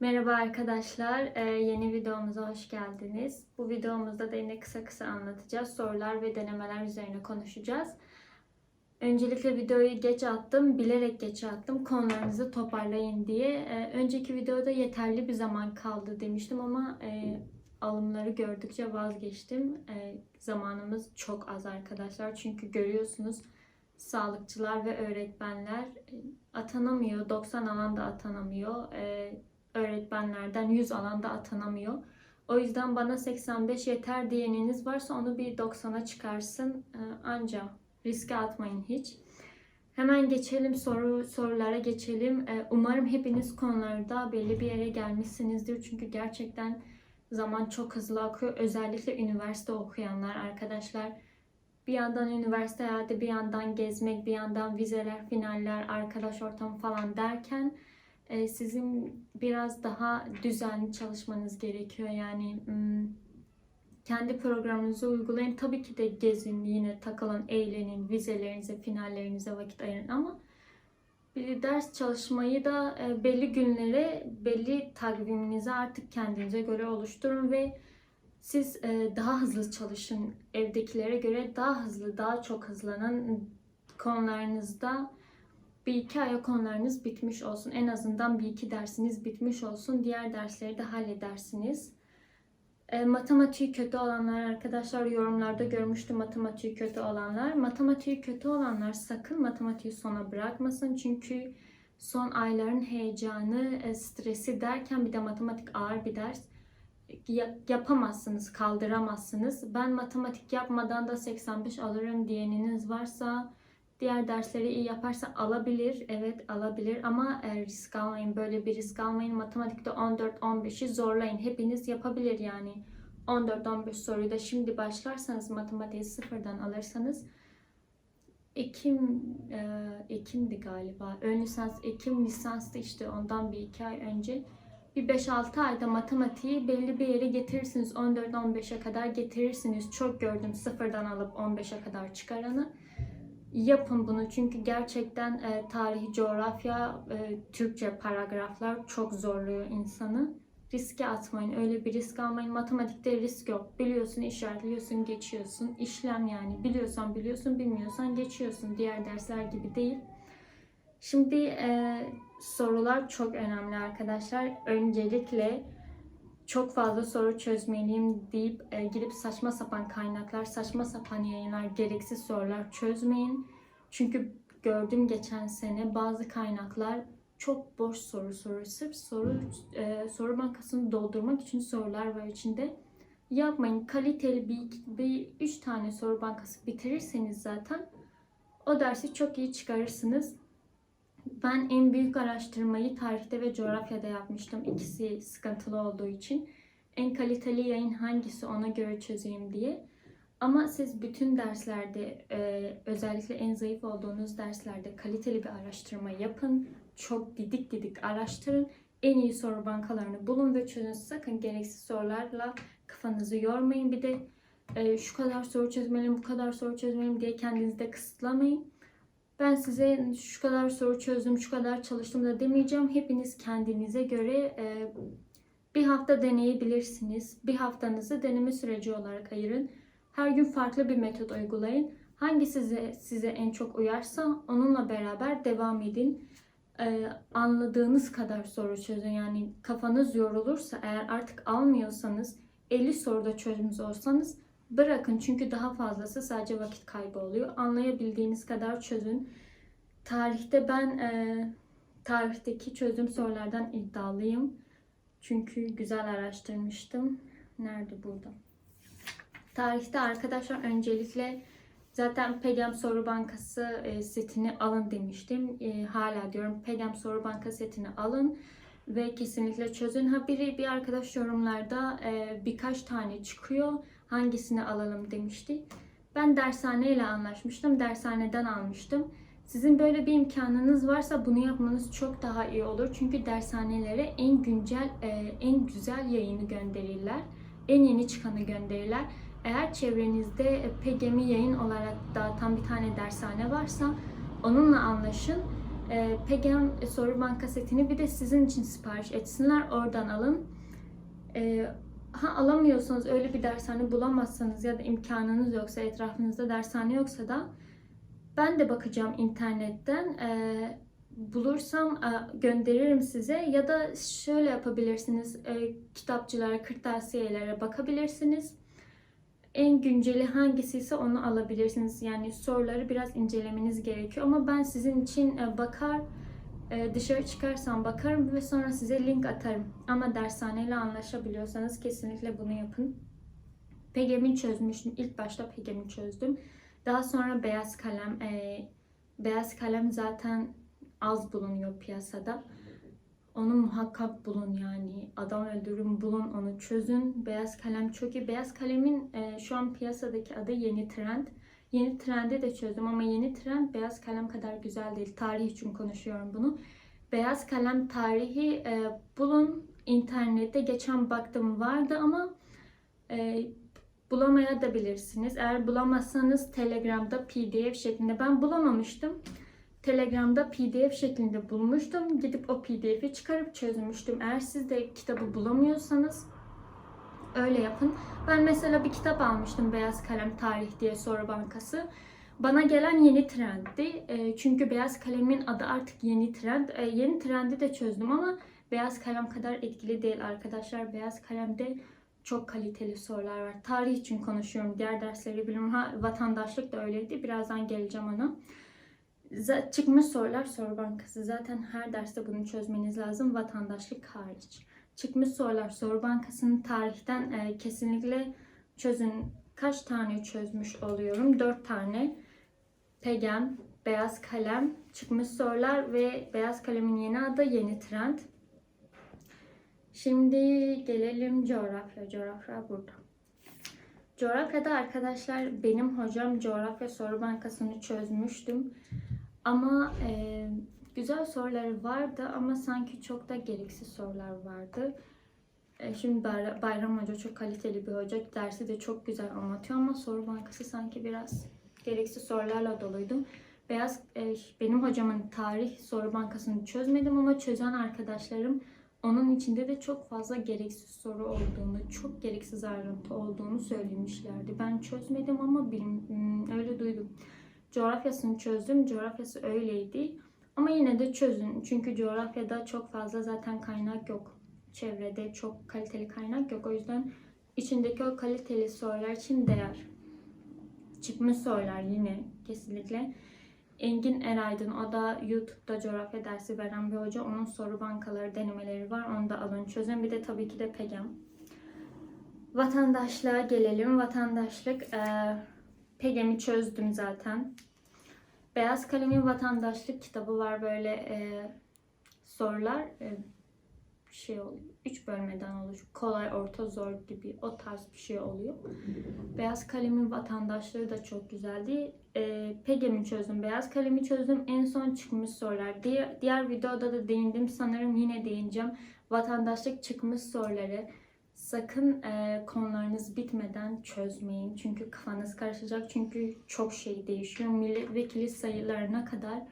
Merhaba arkadaşlar, Ee, yeni videomuza hoş geldiniz. Bu videomuzda da yine kısa kısa anlatacağız. Sorular ve denemeler üzerine konuşacağız. Öncelikle videoyu geç attım, bilerek geç attım. Konularınızı toparlayın diye. Ee, önceki videoda yeterli bir zaman kaldı demiştim ama e, alımları gördükçe vazgeçtim. E, zamanımız çok az arkadaşlar. Çünkü görüyorsunuz sağlıkçılar ve öğretmenler e, atanamıyor. 90 alanda atanamıyor. E, öğretmenlerden 100 alanda atanamıyor. O yüzden bana 85 yeter diyeniniz varsa onu bir 90'a çıkarsın. Ee, Anca riske atmayın hiç. Hemen geçelim soru sorulara geçelim. Ee, Umarım hepiniz konularda belli bir yere gelmişsinizdir. Çünkü gerçekten zaman çok hızlı akıyor. Özellikle üniversite okuyanlar arkadaşlar. Bir yandan üniversite hayatı, bir yandan gezmek, bir yandan vizeler, finaller, arkadaş ortamı falan derken sizin biraz daha düzenli çalışmanız gerekiyor. Yani kendi programınızı uygulayın. Tabii ki de gezin, yine takılın, eğlenin, vizelerinize, finallerinize vakit ayırın ama bir ders çalışmayı da e, belli günlere, belli takviminize artık kendinize göre oluşturun ve siz e, daha hızlı çalışın. Evdekilere göre daha hızlı, daha çok hızlanın konularınızda bir iki aya konularınız bitmiş olsun. En azından bir iki dersiniz bitmiş olsun. Diğer dersleri de halledersiniz. E, matematiği kötü olanlar arkadaşlar yorumlarda görmüştüm matematiği kötü olanlar. Matematiği kötü olanlar sakın matematiği sona bırakmasın. Çünkü son ayların heyecanı, e, stresi derken bir de matematik ağır bir ders. Ya- yapamazsınız, kaldıramazsınız. Ben matematik yapmadan da 85 alırım diyeniniz varsa Diğer dersleri iyi yaparsa alabilir. Evet alabilir ama e, risk almayın. Böyle bir risk almayın. Matematikte 14-15'i zorlayın. Hepiniz yapabilir yani. 14-15 soruyu da şimdi başlarsanız matematiği sıfırdan alırsanız Ekim, e, Ekim'di galiba. Ön lisans, Ekim lisanstı işte ondan bir iki ay önce. Bir 5-6 ayda matematiği belli bir yere getirirsiniz. 14-15'e kadar getirirsiniz. Çok gördüm sıfırdan alıp 15'e kadar çıkaranı yapın bunu çünkü gerçekten e, tarihi coğrafya, e, Türkçe paragraflar çok zorluyor insanı. Riske atmayın. Öyle bir risk almayın. Matematikte risk yok. Biliyorsun, işaretliyorsun, geçiyorsun. İşlem yani. Biliyorsan biliyorsun, bilmiyorsan geçiyorsun. Diğer dersler gibi değil. Şimdi e, sorular çok önemli arkadaşlar. Öncelikle çok fazla soru çözmeliyim deyip e, gidip saçma sapan kaynaklar, saçma sapan yayınlar, gereksiz sorular çözmeyin. Çünkü gördüm geçen sene bazı kaynaklar çok boş soru soruyor. Sırf soru e, soru bankasını doldurmak için sorular var içinde. Yapmayın. Kaliteli bir, bir üç tane soru bankası bitirirseniz zaten o dersi çok iyi çıkarırsınız. Ben en büyük araştırmayı tarihte ve coğrafyada yapmıştım. İkisi sıkıntılı olduğu için. En kaliteli yayın hangisi ona göre çözeyim diye. Ama siz bütün derslerde e, özellikle en zayıf olduğunuz derslerde kaliteli bir araştırma yapın. Çok didik didik araştırın. En iyi soru bankalarını bulun ve çözün. Sakın gereksiz sorularla kafanızı yormayın. Bir de e, şu kadar soru çözmeliyim, bu kadar soru çözmeliyim diye kendinizi de kısıtlamayın. Ben size şu kadar soru çözdüm, şu kadar çalıştım da demeyeceğim. Hepiniz kendinize göre e, bir hafta deneyebilirsiniz. Bir haftanızı deneme süreci olarak ayırın. Her gün farklı bir metot uygulayın. Hangi size size en çok uyarsa onunla beraber devam edin. E, anladığınız kadar soru çözün. Yani kafanız yorulursa eğer artık almıyorsanız 50 soruda çözmüş olsanız Bırakın çünkü daha fazlası sadece vakit kaybı oluyor. Anlayabildiğiniz kadar çözün. Tarihte ben e, tarihteki çözüm sorulardan iddialıyım. Çünkü güzel araştırmıştım. Nerede burada? Tarihte arkadaşlar öncelikle zaten Pegam Soru Bankası e, setini alın demiştim. E, hala diyorum Pegam Soru Bankası setini alın ve kesinlikle çözün. Ha biri bir arkadaş yorumlarda e, birkaç tane çıkıyor hangisini alalım demişti. Ben dershaneyle anlaşmıştım. Dershaneden almıştım. Sizin böyle bir imkanınız varsa bunu yapmanız çok daha iyi olur. Çünkü dershanelere en güncel, e, en güzel yayını gönderirler. En yeni çıkanı gönderirler. Eğer çevrenizde e, PGM'i yayın olarak dağıtan bir tane dershane varsa onunla anlaşın. E, Pegem soru banka setini bir de sizin için sipariş etsinler. Oradan alın. E, ha alamıyorsanız öyle bir dershane bulamazsanız ya da imkanınız yoksa etrafınızda dershane yoksa da ben de bakacağım internetten. E, bulursam e, gönderirim size ya da şöyle yapabilirsiniz. E, kitapçılara, kırtasiyelere bakabilirsiniz. En günceli hangisiyse onu alabilirsiniz. Yani soruları biraz incelemeniz gerekiyor. Ama ben sizin için e, bakar, e, dışarı çıkarsam bakarım ve sonra size link atarım. Ama dershaneyle anlaşabiliyorsanız kesinlikle bunu yapın. Pegem'i çözmüştüm. İlk başta Pegem'i çözdüm. Daha sonra beyaz kalem. e, beyaz kalem zaten az bulunuyor piyasada. Onu muhakkak bulun yani. Adam öldürün, bulun onu çözün. Beyaz kalem çok iyi. Beyaz kalemin e, şu an piyasadaki adı yeni trend. Yeni trendi de çözdüm ama yeni trend beyaz kalem kadar güzel değil. Tarih için konuşuyorum bunu. Beyaz kalem tarihi e, bulun. internette geçen baktım vardı ama e, bulamaya da bilirsiniz. Eğer bulamazsanız Telegram'da PDF şeklinde ben bulamamıştım. Telegram'da PDF şeklinde bulmuştum. Gidip o PDF'i çıkarıp çözmüştüm. Eğer siz de kitabı bulamıyorsanız öyle yapın. Ben mesela bir kitap almıştım Beyaz Kalem Tarih diye soru bankası. Bana gelen yeni trenddi. E, çünkü beyaz kalemin adı artık yeni trend. E, yeni trendi de çözdüm ama beyaz kalem kadar etkili değil arkadaşlar. Beyaz kalemde çok kaliteli sorular var. Tarih için konuşuyorum. Diğer dersleri. Ha, vatandaşlık da öyleydi. Birazdan geleceğim ona. Çıkmış sorular soru bankası. Zaten her derste bunu çözmeniz lazım. Vatandaşlık hariç. Çıkmış sorular soru bankasının tarihten e, kesinlikle çözün. Kaç tane çözmüş oluyorum? 4 tane. Pegem, beyaz kalem, çıkmış sorular ve beyaz kalemin yeni adı yeni trend. Şimdi gelelim coğrafya. Coğrafya burada. Coğrafyada arkadaşlar benim hocam coğrafya soru bankasını çözmüştüm. Ama e, güzel soruları vardı ama sanki çok da gereksiz sorular vardı. E, şimdi Bayra- Bayram Hoca çok kaliteli bir hoca. Dersi de çok güzel anlatıyor ama soru bankası sanki biraz gereksiz sorularla doluydu. Beyaz e, benim hocamın tarih soru bankasını çözmedim ama çözen arkadaşlarım onun içinde de çok fazla gereksiz soru olduğunu, çok gereksiz ayrıntı olduğunu söylemişlerdi. Ben çözmedim ama bilim, hmm, öyle duydum. Coğrafyasını çözdüm. Coğrafyası öyleydi. Ama yine de çözün. Çünkü coğrafyada çok fazla zaten kaynak yok. Çevrede çok kaliteli kaynak yok. O yüzden içindeki o kaliteli sorular için değer. Çıkmış sorular yine kesinlikle. Engin Eraydın, o da YouTube'da coğrafya dersi veren bir hoca. Onun soru bankaları, denemeleri var. Onu da alın çözün. Bir de tabii ki de Pegem. Vatandaşlığa gelelim. Vatandaşlık, e, Pegem'i çözdüm zaten. Beyaz Kalem'in vatandaşlık kitabı var böyle e, sorular. E, şey oluyor. Üç bölmeden oluşuyor. Kolay, orta, zor gibi o tarz bir şey oluyor. Beyaz Kalem'in vatandaşlığı da çok güzeldi. E, Pegem'i çözdüm, Beyaz Kalem'i çözdüm. En son çıkmış sorular. Diğer, diğer videoda da değindim. Sanırım yine değineceğim. Vatandaşlık çıkmış soruları. Sakın e, konularınız bitmeden çözmeyin. Çünkü kafanız karışacak. Çünkü çok şey değişiyor. Milletvekili sayılarına kadar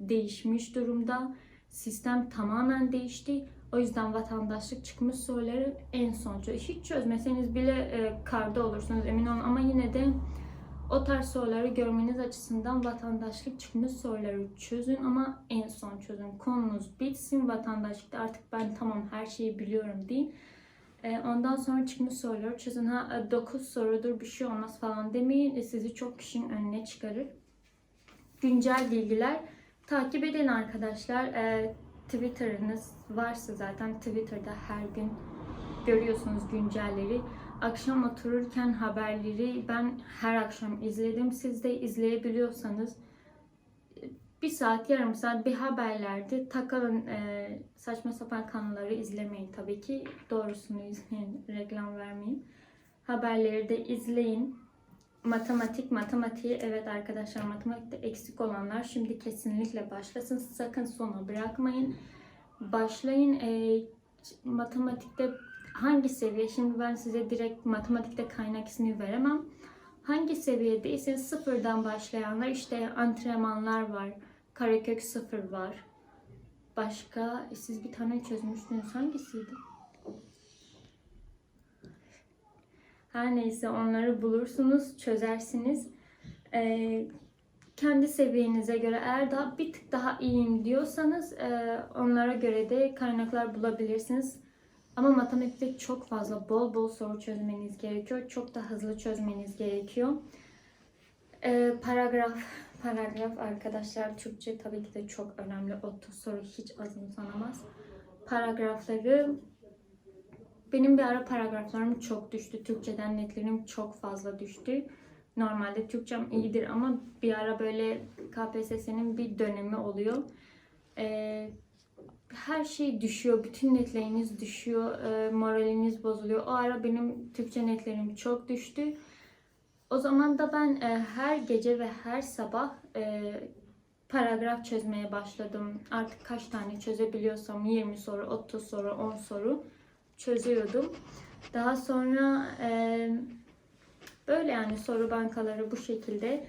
değişmiş durumda. Sistem tamamen değişti. O yüzden vatandaşlık çıkmış soruları en son çöz. Hiç çözmeseniz bile e, karda olursunuz emin olun. Ama yine de o tarz soruları görmeniz açısından vatandaşlık çıkmış soruları çözün ama en son çözün. Konunuz bitsin. Vatandaşlıkta artık ben tamam her şeyi biliyorum deyin. E, Ondan sonra çıkmış soruları çözün. Ha 9 sorudur bir şey olmaz falan demeyin. E, Sizi çok kişinin önüne çıkarır. Güncel bilgiler takip edin arkadaşlar. E, Twitter'ınız varsa zaten Twitter'da her gün görüyorsunuz güncelleri. Akşam otururken haberleri ben her akşam izledim. Siz de izleyebiliyorsanız bir saat, yarım saat bir haberlerde takılın. E, saçma sapan kanalları izlemeyin tabii ki. Doğrusunu izleyin, reklam vermeyin. Haberleri de izleyin. Matematik, matematiği evet arkadaşlar matematikte eksik olanlar şimdi kesinlikle başlasın. Sakın sona bırakmayın. Başlayın. E, matematikte hangi seviye? Şimdi ben size direkt matematikte kaynak ismi veremem. Hangi seviyedeyseniz sıfırdan başlayanlar işte antrenmanlar var Karekök 0 var. Başka e, siz bir tane çözmüştünüz. Hangisiydi? Her neyse onları bulursunuz, çözersiniz. Ee, kendi seviyenize göre eğer daha bir tık daha iyiyim diyorsanız e, onlara göre de kaynaklar bulabilirsiniz. Ama matematikte çok fazla bol bol soru çözmeniz gerekiyor. Çok da hızlı çözmeniz gerekiyor. Ee, paragraf, paragraf arkadaşlar Türkçe tabii ki de çok önemli. 30 soru hiç azımsanamaz. Paragrafları benim bir ara paragraflarım çok düştü. Türkçeden netlerim çok fazla düştü. Normalde Türkçem iyidir ama bir ara böyle KPSS'nin bir dönemi oluyor. Ee, her şey düşüyor. Bütün netleriniz düşüyor. e, moraliniz bozuluyor. O ara benim Türkçe netlerim çok düştü. O zaman da ben e, her gece ve her sabah e, paragraf çözmeye başladım. Artık kaç tane çözebiliyorsam 20 soru, 30 soru, 10 soru çözüyordum. Daha sonra e, böyle yani soru bankaları bu şekilde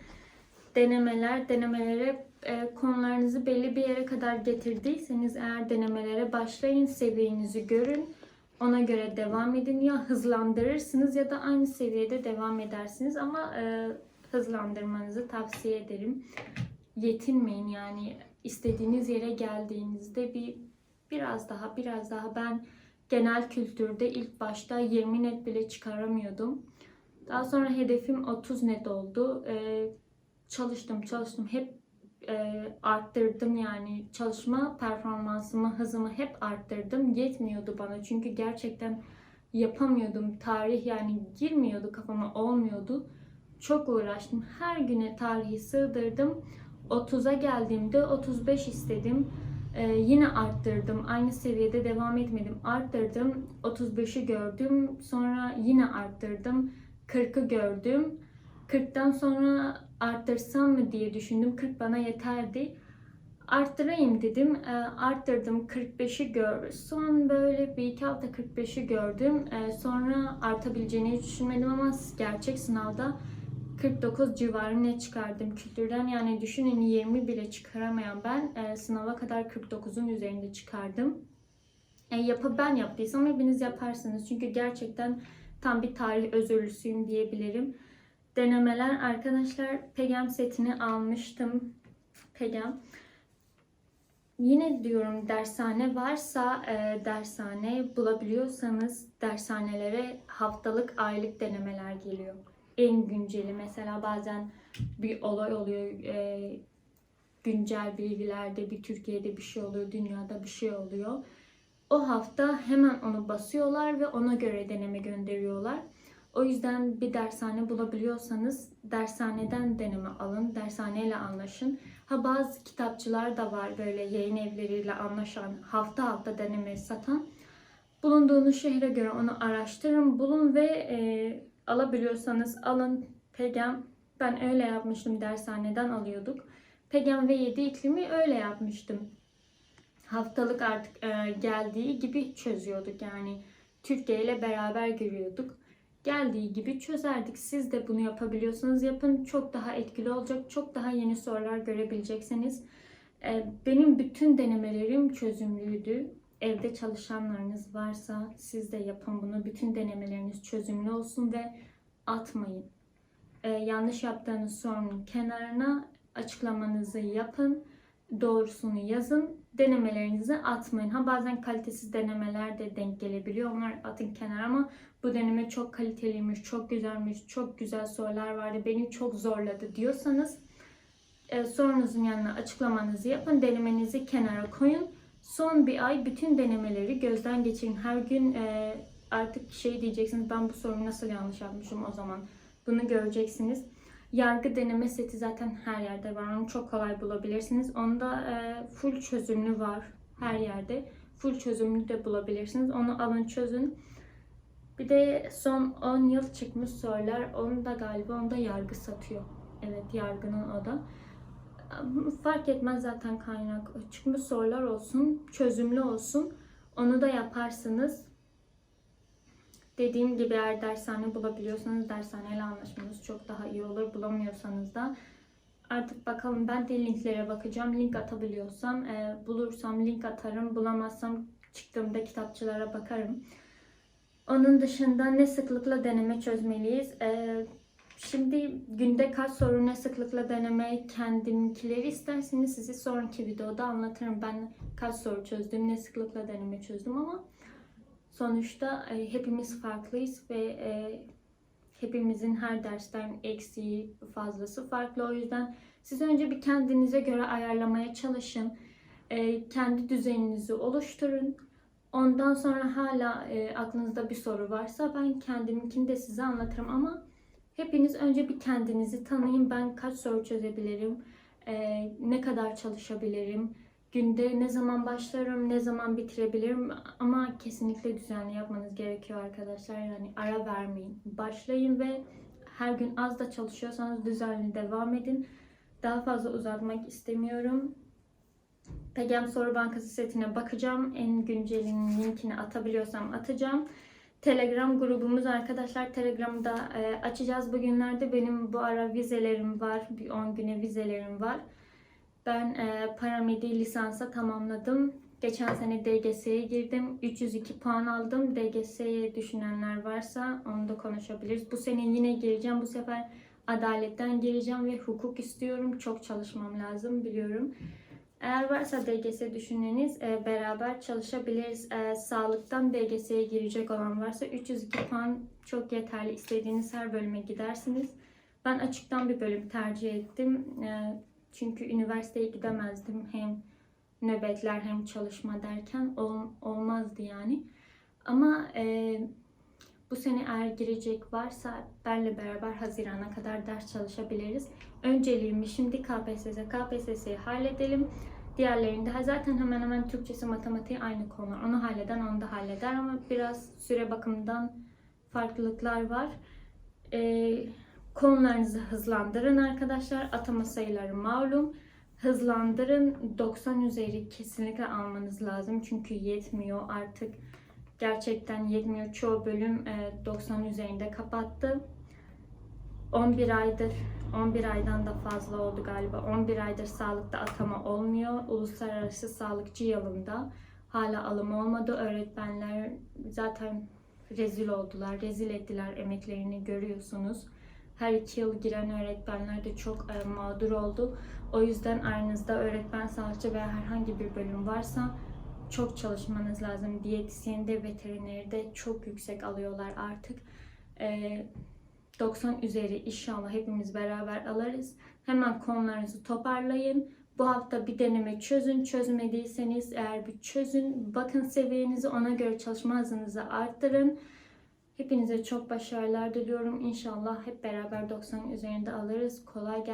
denemeler, denemelere e, konularınızı belli bir yere kadar getirdiyseniz eğer denemelere başlayın, seviyenizi görün. Ona göre devam edin. Ya hızlandırırsınız ya da aynı seviyede devam edersiniz ama e, hızlandırmanızı tavsiye ederim. Yetinmeyin yani istediğiniz yere geldiğinizde bir biraz daha biraz daha ben genel kültürde ilk başta 20 net bile çıkaramıyordum. Daha sonra hedefim 30 net oldu. Ee, çalıştım çalıştım hep e, arttırdım yani. Çalışma performansımı hızımı hep arttırdım. Yetmiyordu bana çünkü gerçekten yapamıyordum. Tarih yani girmiyordu kafama olmuyordu. Çok uğraştım. Her güne tarihi sığdırdım. 30'a geldiğimde 35 istedim. Ee, yine arttırdım. Aynı seviyede devam etmedim. Arttırdım. 35'i gördüm. Sonra yine arttırdım. 40'ı gördüm 40'tan sonra arttırsam mı diye düşündüm. 40 bana yeterdi. Arttırayım dedim. E, arttırdım 45'i gör. Son böyle bir iki hafta 45'i gördüm. E, sonra artabileceğini hiç düşünmedim ama gerçek sınavda 49 civarı ne çıkardım kültürden. Yani düşünün 20 bile çıkaramayan ben e, sınava kadar 49'un üzerinde çıkardım. E, yapı ben yaptıysam hepiniz yaparsınız. Çünkü gerçekten tam bir tarih özürlüsüyüm diyebilirim denemeler arkadaşlar Pegam setini almıştım. Pegam. Yine diyorum dershane varsa e, dershane bulabiliyorsanız dershanelere haftalık aylık denemeler geliyor. En günceli mesela bazen bir olay oluyor. E, güncel bilgilerde bir Türkiye'de bir şey oluyor, dünyada bir şey oluyor. O hafta hemen onu basıyorlar ve ona göre deneme gönderiyorlar. O yüzden bir dershane bulabiliyorsanız dershaneden deneme alın, dershaneyle anlaşın. Ha bazı kitapçılar da var böyle yayın evleriyle anlaşan, hafta hafta deneme satan. Bulunduğunuz şehre göre onu araştırın, bulun ve e, alabiliyorsanız alın. Pegam, ben öyle yapmıştım dershaneden alıyorduk. Pegam ve 7 iklimi öyle yapmıştım. Haftalık artık e, geldiği gibi çözüyorduk yani. Türkiye ile beraber giriyorduk geldiği gibi çözerdik. Siz de bunu yapabiliyorsanız yapın. Çok daha etkili olacak. Çok daha yeni sorular görebileceksiniz. Ee, benim bütün denemelerim çözümlüydü. Evde çalışanlarınız varsa siz de yapın bunu. Bütün denemeleriniz çözümlü olsun ve atmayın. Ee, yanlış yaptığınız sorunun kenarına açıklamanızı yapın. Doğrusunu yazın. Denemelerinizi atmayın. Ha bazen kalitesiz denemeler de denk gelebiliyor. Onlar atın kenara ama bu deneme çok kaliteliymiş, çok güzelmiş, çok güzel sorular vardı, beni çok zorladı diyorsanız e, sorunuzun yanına açıklamanızı yapın, denemenizi kenara koyun. Son bir ay bütün denemeleri gözden geçirin. Her gün e, artık şey diyeceksiniz, ben bu soruyu nasıl yanlış yapmışım o zaman. Bunu göreceksiniz. Yargı deneme seti zaten her yerde var. Onu çok kolay bulabilirsiniz. Onda e, full çözümlü var her yerde. Full çözümlü de bulabilirsiniz. Onu alın çözün. Bir de son 10 yıl çıkmış sorular. Onu da galiba onda yargı satıyor. Evet yargının o da. Fark etmez zaten kaynak. Çıkmış sorular olsun, çözümlü olsun. Onu da yaparsınız. Dediğim gibi eğer dershane bulabiliyorsanız dershaneyle anlaşmanız çok daha iyi olur. Bulamıyorsanız da Artık bakalım ben de linklere bakacağım. Link atabiliyorsam e, bulursam link atarım. Bulamazsam çıktığımda kitapçılara bakarım. Onun dışında ne sıklıkla deneme çözmeliyiz? E, şimdi günde kaç soru ne sıklıkla deneme kendimkileri isterseniz size sonraki videoda anlatırım. Ben kaç soru çözdüm, ne sıklıkla deneme çözdüm ama sonuçta e, hepimiz farklıyız ve e, hepimizin her dersten eksiği fazlası farklı. O yüzden siz önce bir kendinize göre ayarlamaya çalışın. E, kendi düzeninizi oluşturun. Ondan sonra hala e, aklınızda bir soru varsa ben kendiminkini de size anlatırım ama hepiniz önce bir kendinizi tanıyın. Ben kaç soru çözebilirim? E, ne kadar çalışabilirim? Günde ne zaman başlarım, ne zaman bitirebilirim ama kesinlikle düzenli yapmanız gerekiyor arkadaşlar. Yani ara vermeyin. Başlayın ve her gün az da çalışıyorsanız düzenli devam edin. Daha fazla uzatmak istemiyorum. Pegem Soru Bankası setine bakacağım. En güncelinin linkini atabiliyorsam atacağım. Telegram grubumuz arkadaşlar. Telegram'da e, açacağız bugünlerde. Benim bu ara vizelerim var. Bir 10 güne vizelerim var. Ben e, paramedi lisansa tamamladım. Geçen sene DGS'ye girdim. 302 puan aldım. DGS'ye düşünenler varsa onu da konuşabiliriz. Bu sene yine gireceğim. Bu sefer adaletten gireceğim ve hukuk istiyorum. Çok çalışmam lazım biliyorum. Eğer varsa DGS düşüneniz e, beraber çalışabiliriz. E, sağlıktan DGS'ye girecek olan varsa 302 puan çok yeterli. İstediğiniz her bölüme gidersiniz. Ben açıktan bir bölüm tercih ettim. E, çünkü üniversiteye gidemezdim. Hem nöbetler hem çalışma derken ol, olmazdı yani. Ama e, bu sene eğer girecek varsa benle beraber Haziran'a kadar ders çalışabiliriz. Önceliğimi şimdi KPSS, KPSS'yi halledelim. Diğerlerinde zaten hemen hemen Türkçesi, matematiği aynı konu. Onu halleden onu da halleder ama biraz süre bakımından farklılıklar var. Ee, konularınızı hızlandırın arkadaşlar. Atama sayıları malum. Hızlandırın. 90 üzeri kesinlikle almanız lazım. Çünkü yetmiyor artık. Gerçekten yetmiyor. Çoğu bölüm e, 90 üzerinde kapattı. 11 aydır 11 aydan da fazla oldu galiba. 11 aydır sağlıkta atama olmuyor. Uluslararası sağlıkçı yılında hala alım olmadı. Öğretmenler zaten rezil oldular. Rezil ettiler emeklerini görüyorsunuz. Her iki yıl giren öğretmenler de çok e, mağdur oldu. O yüzden aranızda öğretmen, sağlıkçı veya herhangi bir bölüm varsa çok çalışmanız lazım. Diyetisyeni de veterineri de çok yüksek alıyorlar artık. E, 90 üzeri inşallah hepimiz beraber alırız. Hemen konularınızı toparlayın. Bu hafta bir deneme çözün. Çözmediyseniz eğer bir çözün. Bakın seviyenizi ona göre çalışma hızınızı arttırın. Hepinize çok başarılar diliyorum. İnşallah hep beraber 90 üzerinde alırız. Kolay gelsin.